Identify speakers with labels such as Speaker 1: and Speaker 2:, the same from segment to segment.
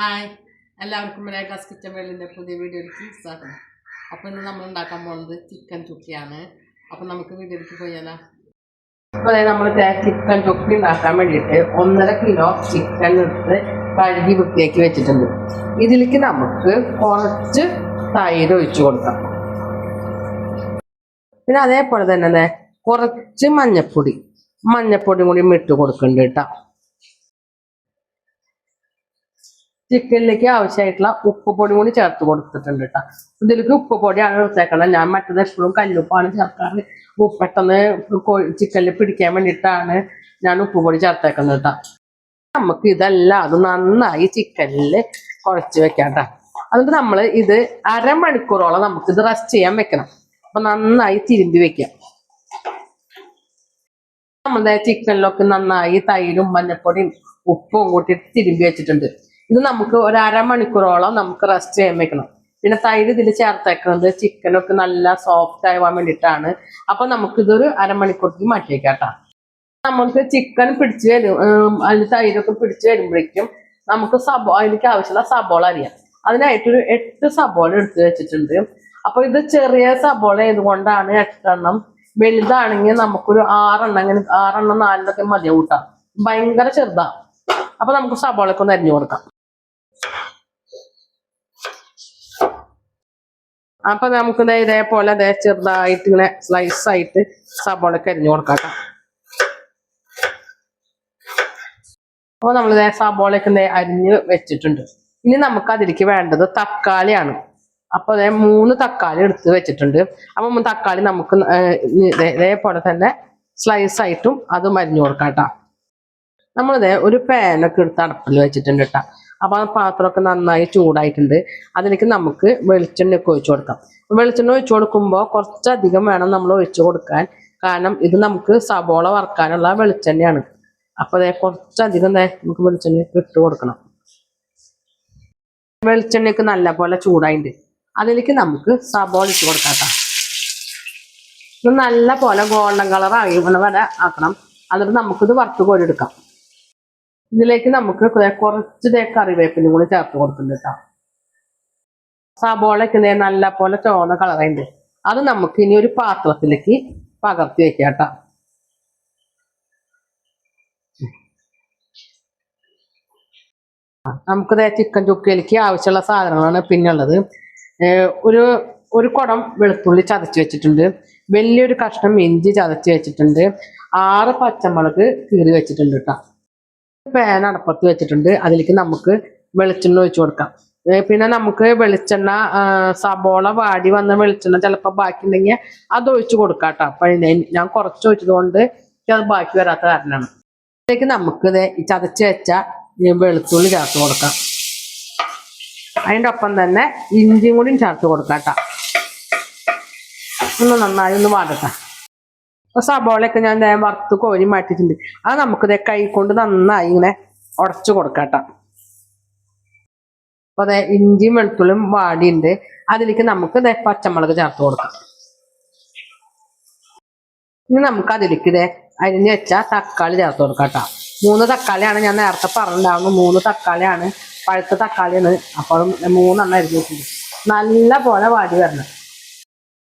Speaker 1: Hi എല്ലാവർക്കും മലയാളാസ് kitchen വേൾഡിന്റെ പുതിയ വീഡിയോയിലേക്ക് സ്വാഗതം. അപ്പോൾ ഇന്ന് നമ്മൾ ഉണ്ടാക്കാൻ പോകുന്നത് ചിക്കൻ ചുക്കിയാണ്. അപ്പോൾ നമുക്ക് വീഡിയോയിലേക്ക് പോയാലോ അപ്പോൾ നമ്മൾ ചിക്കൻ ചുക്കി ഉണ്ടാക്കാൻ വേണ്ടിയിട്ട് ഒന്നര കിലോ ചിക്കൻ എടുത്ത് കഴുകി വൃത്തിയാക്കി വെച്ചിട്ടുണ്ട്. ഇതിലേക്ക് നമുക്ക് കുറച്ച് തൈര് ഒഴിച്ചു കൊടുക്കാം. പിന്നെ അതേപോലെ തന്നെ കുറച്ച് മഞ്ഞപ്പൊടി. മഞ്ഞപ്പൊടി കൂടി ഇട്ട് കൊടുക്കുന്നുണ്ട് കേട്ടോ. ചിക്കനിലേക്ക് ആവശ്യമായിട്ടുള്ള ഉപ്പുപൊടി കൂടി ചേർത്ത് കൊടുത്തിട്ടുണ്ട് കേട്ടോ ഇതിലേക്ക് ഉപ്പുപൊടിയാണ് പൊടിയാണ് ചേർക്കണം ഞാൻ മറ്റത് എപ്പോഴും കല്ലുപ്പാണ് ചേർക്കാറ്. പെട്ടെന്ന് ചിക്കനിൽ പിടിക്കാൻ വേണ്ടിയിട്ടാണ് ഞാൻ ഉപ്പുപൊടി ചേർത്തേക്കുന്നത് കേട്ടോ നമുക്ക് ഇതെല്ലാം നന്നായി ചിക്കനിൽ കുഴച്ച് വെക്കാം കേട്ടോ എന്നിട്ട് നമ്മൾ ഇത് അരമണിക്കൂറോളം നമുക്ക് ഇത് റെസ്റ്റ് ചെയ്യാൻ വെക്കണം. അപ്പൊ നന്നായി തിരുമ്പി വെക്കാം. നമ്മുടെ ചിക്കനിലൊക്കെ നന്നായി തൈരും മഞ്ഞപ്പൊടിയും ഉപ്പും കൂട്ടിയിട്ട് തിരുമ്പി വെച്ചിട്ടുണ്ട്. ഇത് നമുക്ക് ഒരു അരമണിക്കൂറോളം നമുക്ക് റെസ്റ്റ് ചെയ്യാൻ വെക്കണം. പിന്നെ തൈര് ഇതിൽ ചേർത്തേക്കുന്നത് ചിക്കനൊക്കെ നല്ല സോഫ്റ്റ് ആവാൻ വേണ്ടിയിട്ടാണ്. അപ്പൊ നമുക്കിതൊരു അരമണിക്കൂർക്ക് മാറ്റി വെക്കാം കേട്ടോ നമുക്ക് ചിക്കൻ പിടിച്ചു വരും അതിൽ തൈരൊക്കെ പിടിച്ചു വരുമ്പോഴേക്കും നമുക്ക് സബോ അതിലേക്ക് ആവശ്യമുള്ള സബോള അറിയാം അതിനായിട്ടൊരു എട്ട് സബോള എടുത്ത് വെച്ചിട്ടുണ്ട്. അപ്പൊ ഇത് ചെറിയ സബോള ആയതുകൊണ്ടാണ് എട്ടെണ്ണം. വലുതാണെങ്കിൽ നമുക്കൊരു ആറെണ്ണം അങ്ങനെ ആറെണ്ണം നാലിലൊക്കെ മതി കൂട്ടാം ഭയങ്കര ചെറുതാണ് അപ്പൊ നമുക്ക് സബോളൊക്കെ ഒന്ന് അരിഞ്ഞു കൊടുക്കാം. അപ്പൊ നമുക്ക് ഇതേപോലെ ചെറുതായിട്ട് ഇങ്ങനെ സ്ലൈസ് ആയിട്ട് സബോള അരിഞ്ഞു കൊടുക്കാം ട്ടോ. അപ്പൊ നമ്മൾ സബോളയൊക്കെ അരിഞ്ഞ് വെച്ചിട്ടുണ്ട്. ഇനി നമുക്ക് അതിലേക്ക് വേണ്ടത് തക്കാളിയാണ്. അപ്പൊ അതേ മൂന്ന് തക്കാളി എടുത്ത് വെച്ചിട്ടുണ്ട്. അപ്പൊ തക്കാളി നമുക്ക് ഇതേപോലെ തന്നെ സ്ലൈസ് ആയിട്ടും അതും അരിഞ്ഞു കൊടുക്കാം കേട്ടോ നമ്മളിതേ ഒരു പാനൊക്കെ എടുത്ത് അടുപ്പിൽ വെച്ചിട്ടുണ്ട് കേട്ടോ. അപ്പൊ ആ പാത്രമൊക്കെ നന്നായി ചൂടായിട്ടുണ്ട്. അതിലേക്ക് നമുക്ക് വെളിച്ചെണ്ണ ഒക്കെ ഒഴിച്ചു കൊടുക്കാം. വെളിച്ചെണ്ണ ഒഴിച്ചു കൊടുക്കുമ്പോൾ കുറച്ചധികം വേണം നമ്മൾ ഒഴിച്ചു കൊടുക്കാൻ. കാരണം ഇത് നമുക്ക് സബോള വറക്കാനുള്ള വെളിച്ചെണ്ണയാണ്. അപ്പോൾ അതേ കുറച്ചധികം നമുക്ക് വെളിച്ചെണ്ണ ഇട്ട് കൊടുക്കണം. വെളിച്ചെണ്ണയ്ക്ക് നല്ല പോലെ ചൂടായിട്ടുണ്ട് അതിലേക്ക് നമുക്ക് സബോള ഇട്ട് കൊടുക്കാം ഇത് നല്ല പോലെ ഗോൾഡൻ കളർ ആയി വരെ ആക്കണം. എന്നിട്ട് നമുക്കിത് വറുത്ത് കോരിയെടുക്കാം ഇതിലേക്ക് നമുക്ക് കുറെ- കുറച്ച് കറിവേപ്പിനും കൂടി ചേർത്ത് കൊടുക്കുന്നുണ്ട് കേട്ടോ സബോളയ്ക്ക് നല്ല പോലെ ചോന്ന കളറുണ്ട് അത് നമുക്ക് ഇനി ഒരു പാത്രത്തിലേക്ക് പകർത്തി വെക്കാം കേട്ടോ നമുക്ക് ചിക്കൻ ചുക്കയിലേക്ക് ആവശ്യമുള്ള സാധനങ്ങളാണ് പിന്നുള്ളത് ഒരു ഒരു കുടം വെളുത്തുള്ളി ചതച്ച് വെച്ചിട്ടുണ്ട്. വലിയൊരു കഷ്ണം ഇഞ്ചി ചതച്ച് വെച്ചിട്ടുണ്ട്. ആറ് പച്ചമുളക് കീറി വെച്ചിട്ടുണ്ട് കേട്ടോ പാൻ അടപ്പത്ത് വെച്ചിട്ടുണ്ട്. അതിലേക്ക് നമുക്ക് വെളിച്ചെണ്ണ ഒഴിച്ചു കൊടുക്കാം. പിന്നെ നമുക്ക് വെളിച്ചെണ്ണ സബോള വാടി വന്ന വെളിച്ചെണ്ണ ചിലപ്പോൾ ബാക്കി ഉണ്ടെങ്കിൽ അത് ഒഴിച്ചു കൊടുക്കാം കേട്ടോ അപ്പൊ ഞാൻ- കുറച്ച് ഒഴിച്ചത് കൊണ്ട് അത് ബാക്കി വരാത്ത കാരണമാണ്. അതിലേക്ക് നമുക്ക് ചതച്ച് വെച്ച വെളുത്തുള്ളി ചേർത്ത് കൊടുക്കാം. അതിന്റെ ഒപ്പം തന്നെ ഇഞ്ചിയും കൂടി ചേർത്ത് കൊടുക്കാം കേട്ടോ. ഒന്ന് നന്നായി ഒന്ന് വാടട്ടെ. സബോളയൊക്കെ ഞാൻ വറുത്ത് കോരി മാറ്റിയിട്ടുണ്ട്. അത് നമുക്ക് ദേ കൈ കൊണ്ട് നന്നായി ഇങ്ങനെ ഉടച്ചു കൊടുക്കട്ട. അപ്പൊ അതെ ഇഞ്ചിയും വെളുത്തുള്ളിയും വാടിയുണ്ട്. അതിലേക്ക് നമുക്ക് ഇതേ പച്ചമുളക് ചേർത്ത് കൊടുക്കാം. ഇനി നമുക്ക് അതിലേക്ക് ഇതേ അരിഞ്ഞ് വെച്ച തക്കാളി ചേർത്ത് കൊടുക്കാം മൂന്ന് തക്കാളിയാണ് ഞാൻ നേരത്തെ പറഞ്ഞിട്ടുണ്ടാവുന്നത് മൂന്ന് തക്കാളിയാണ് പഴുത്ത തക്കാളിയാണ്. അപ്പോൾ മൂന്നെണ്ണം അരിഞ്ഞ് വെച്ചിട്ടുണ്ട്. നല്ല പോലെ വാടി വരണം.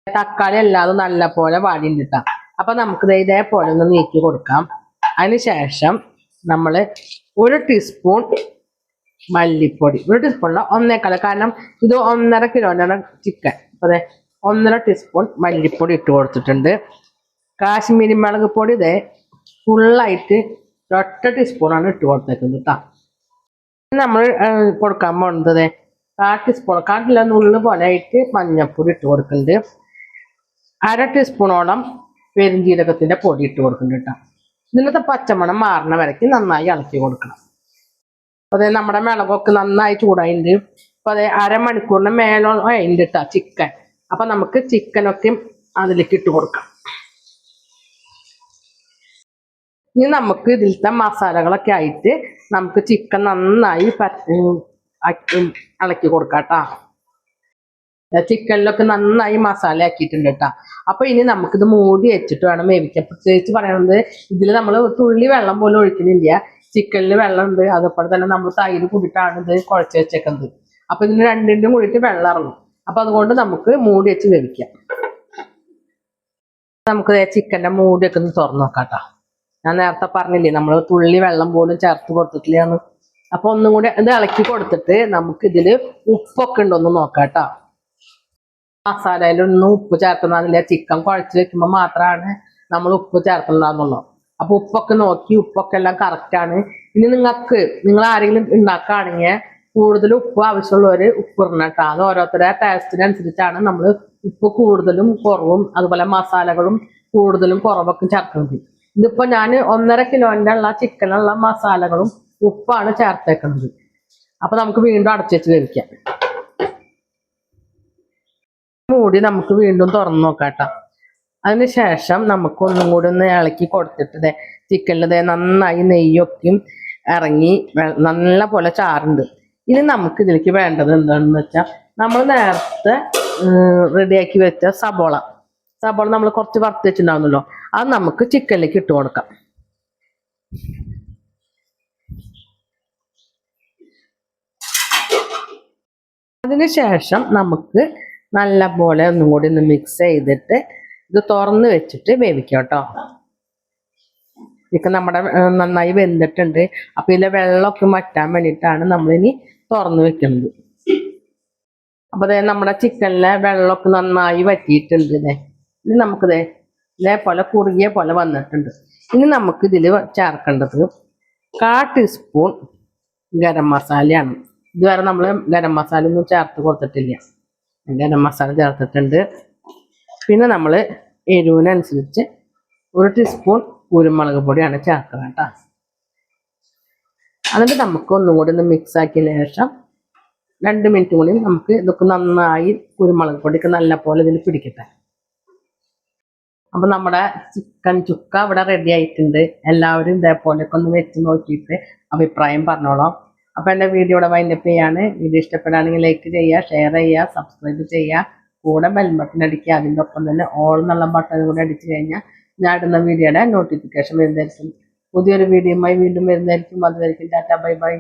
Speaker 1: തക്കാളി അല്ലാതെ നല്ല പോലെ വാടിയുണ്ട് കേട്ടോ അപ്പൊ നമുക്ക് ഇതേപോലെ ഒന്ന് നീക്കി കൊടുക്കാം. അതിനുശേഷം നമ്മൾ ഒരു ടീസ്പൂൺ മല്ലിപ്പൊടി. ഒരു ടീസ്പൂണില്ല ഒന്നേക്കാൾ കാരണം ഇത് ഒന്നര കിലോന്റെ ചിക്കൻ അപ്പൊ അതെ ഒന്നര ടീസ്പൂൺ മല്ലിപ്പൊടി ഇട്ട് കൊടുത്തിട്ടുണ്ട്. കാശ്മീരി മുളക് പൊടി ഇതേ ഫുള്ളായിട്ട് ഒറ്റ ടീസ്പൂണാണ് ഇട്ട് കൊടുത്തേക്കുന്നത് കേട്ടോ നമ്മൾ കൊടുക്കാൻ പോകുന്നത് കാ ടീസ്പൂൺ കാട്ടില്ല നുള്ളു പോലെ ആയിട്ട് മഞ്ഞൾപ്പൊടി ഇട്ട് കൊടുക്കുന്നുണ്ട് അര ടീസ്പൂണോളം പെരുംജീരകത്തിന്റെ പൊടി ഇട്ട് കൊടുക്കുന്നുണ്ട് കേട്ടോ. ഇതിനകത്ത് പച്ചമണം മാറണ വരയ്ക്ക് നന്നായി ഇളക്കി കൊടുക്കണം. അതെ നമ്മുടെ മിളകൊക്കെ നന്നായി ചൂടായിട്ടുണ്ട് അപ്പൊ അതെ അരമണിക്കൂറിന് മേലോളം അതിന്റെ ഇട്ടാ ചിക്കൻ. അപ്പൊ നമുക്ക് ചിക്കനൊക്കെ അതിലേക്ക് ഇട്ട് കൊടുക്കാം. ഇനി നമുക്ക് ഇതിലത്തെ മസാലകളൊക്കെ ആയിട്ട് നമുക്ക് ചിക്കൻ നന്നായി ഇളക്കി കൊടുക്കാം കേട്ടാ ചിക്കനിലൊക്കെ നന്നായി മസാല ആക്കിയിട്ടുണ്ട് കേട്ടോ. അപ്പൊ ഇനി നമുക്കിത് മൂടി വെച്ചിട്ട് വേണം വേവിക്കാൻ. പ്രത്യേകിച്ച് പറയണത് ഇതിൽ നമ്മൾ തുള്ളി വെള്ളം പോലും ഒഴിക്കുന്നില്ല. ചിക്കനിൽ വെള്ളമുണ്ട്. അതുപോലെ തന്നെ നമ്മൾ തൈര് കൂടിയിട്ടാണ് ഇത് കുഴച്ച് വെച്ചേക്കുന്നത്. അപ്പൊ ഇതിന് രണ്ടിന്റെയും കൂടിയിട്ട് വെള്ളം ഇറങ്ങും. അപ്പൊ അതുകൊണ്ട് നമുക്ക് മൂടി വെച്ച് വേവിക്കാം. നമുക്ക് ചിക്കന്റെ മൂടിയൊക്കെ ഒന്ന് തുറന്നു നോക്കാം കേട്ടോ. ഞാൻ നേരത്തെ പറഞ്ഞില്ലേ നമ്മൾ തുള്ളി വെള്ളം പോലും ചേർത്ത് കൊടുത്തിട്ടില്ലാന്ന് അപ്പൊ ഒന്നും കൂടി ഇത് ഇളക്കി കൊടുത്തിട്ട് നമുക്ക് ഇതിൽ ഉപ്പൊക്കെ ഉണ്ടോ ഒന്ന് നോക്കാം കേട്ടോ. മസാലയിലൊന്നും ഉപ്പ് ചേർക്കുന്നതില്ല ചിക്കൻ കുഴച്ച് വെക്കുമ്പോൾ മാത്രമാണ് നമ്മൾ ഉപ്പ് ചേർക്കുന്നുണ്ടാകുന്നുള്ളൂ അപ്പൊ ഉപ്പൊക്കെ നോക്കി ഉപ്പൊക്കെ എല്ലാം കറക്റ്റ് ആണ്. ഇനി നിങ്ങൾക്ക് നിങ്ങൾ ആരെങ്കിലും ഉണ്ടാക്കുകയാണെങ്കിൽ കൂടുതൽ ഉപ്പ് ആവശ്യമുള്ളവര് ഉപ്പ് ഇടണം കേട്ടോ. അത് ഓരോരുത്തരുടെ ടേസ്റ്റിനനുസരിച്ചാണ് നമ്മൾ ഉപ്പ് കൂടുതലും കുറവും അതുപോലെ മസാലകളും കൂടുതലും കുറവൊക്കെ ചേർക്കുന്നത്. ഇതിപ്പോ ഞാൻ ഒന്നര കിലോന്റെ ഉള്ള ചിക്കനുള്ള മസാലകളും ഉപ്പാണ് ചേർത്തേക്കുന്നത്. അപ്പൊ നമുക്ക് വീണ്ടും അടച്ചു വെച്ച് വേവിക്കാം. മൂടി നമുക്ക് വീണ്ടും തുറന്നു നോക്കാട്ടോ. കേട്ടോ അതിന് ശേഷം നമുക്ക് ഒന്നും കൂടി ഒന്ന് ഇളക്കി കൊടുത്തിട്ട് ദേ നന്നായി നെയ്യൊക്കെയും ഇറങ്ങി നല്ല പോലെ ചാറുണ്ട്. ഇനി നമുക്ക് ഇതിലേക്ക് വേണ്ടത് എന്താണെന്ന് വെച്ചാൽ നമ്മൾ നേരത്തെ റെഡിയാക്കി വെച്ച സബോള. സബോള നമ്മൾ കുറച്ച് വറുത്ത് വെച്ചിട്ടുണ്ടാവുന്നല്ലോ. അത് നമുക്ക് ചിക്കനിലേക്ക് ഇട്ട് കൊടുക്കാം. അതിനുശേഷം നമുക്ക് നല്ല പോലെ ഒന്നും കൂടി ഒന്ന് മിക്സ് ചെയ്തിട്ട് ഇത് തുറന്ന് വെച്ചിട്ട് വേവിക്കാം കേട്ടോ. ഇതൊക്കെ നമ്മുടെ നന്നായി വെന്തിട്ടുണ്ട്. അപ്പൊ ഇതിലെ വെള്ളമൊക്കെ മറ്റാൻ വേണ്ടിയിട്ടാണ് നമ്മളിനി തുറന്ന് വെക്കുന്നത്. അപ്പൊ ദേ നമ്മുടെ ചിക്കനിലെ വെള്ളമൊക്കെ നന്നായി വറ്റിയിട്ടുണ്ട് ഇതേ ഇനി നമുക്കിത് ഇതേപോലെ കുറുകിയ പോലെ വന്നിട്ടുണ്ട്. ഇനി നമുക്ക് ഇതിൽ ചേർക്കേണ്ടത് കാ ടീസ്പൂൺ ഗരം മസാലയാണ്. ഇതുവരെ നമ്മൾ ഗരം മസാല ഒന്നും ചേർത്ത് കൊടുത്തിട്ടില്ല. ഗരം മസാല ചേർത്തിട്ടുണ്ട്. പിന്നെ നമ്മൾ എരിവിനനുസരിച്ച് ഒരു ടീസ്പൂൺ കുരുമുളക് പൊടിയാണ് ചേർക്കുന്നത് കേട്ടോ. എന്നിട്ട് നമുക്ക് ഒന്നും കൂടി ഒന്ന് മിക്സ് ആക്കിയതിന് ശേഷം രണ്ട് മിനിറ്റ് കൂടി നമുക്ക് ഇതൊക്കെ നന്നായി കുരുമുളക് പൊടിയൊക്കെ നല്ല പോലെ ഇതിൽ പിടിക്കട്ടെ. അപ്പം നമ്മുടെ ചിക്കൻ ചുക്ക ഇവിടെ റെഡി ആയിട്ടുണ്ട്. എല്ലാവരും ഇതേപോലെയൊക്കെ ഒന്ന് വെച്ച് നോക്കിയിട്ട് അഭിപ്രായം പറഞ്ഞോളാം. അപ്പൊ എന്റെ വീഡിയോ ഇവിടെ വൈൻഡപ്പ് ചെയ്യാണ്. വീഡിയോ ഇഷ്ടപ്പെടുകയാണെങ്കിൽ ലൈക്ക് ചെയ്യുക ഷെയർ ചെയ്യുക സബ്സ്ക്രൈബ് ചെയ്യുക. കൂടെ ബെൽ ബട്ടൺ അടിക്കുക. അതിന്റെ ഒപ്പം തന്നെ ഓൾ എന്നുള്ള ബട്ടൺ കൂടെ അടിച്ചു കഴിഞ്ഞാൽ ഞാൻ ഇടുന്ന വീഡിയോയുടെ നോട്ടിഫിക്കേഷൻ വരുന്നതായിരിക്കും. പുതിയൊരു വീഡിയോയുമായി വീണ്ടും വരുന്നതായിരിക്കും. അതുവരെയും ടാറ്റ ബൈ ബൈ.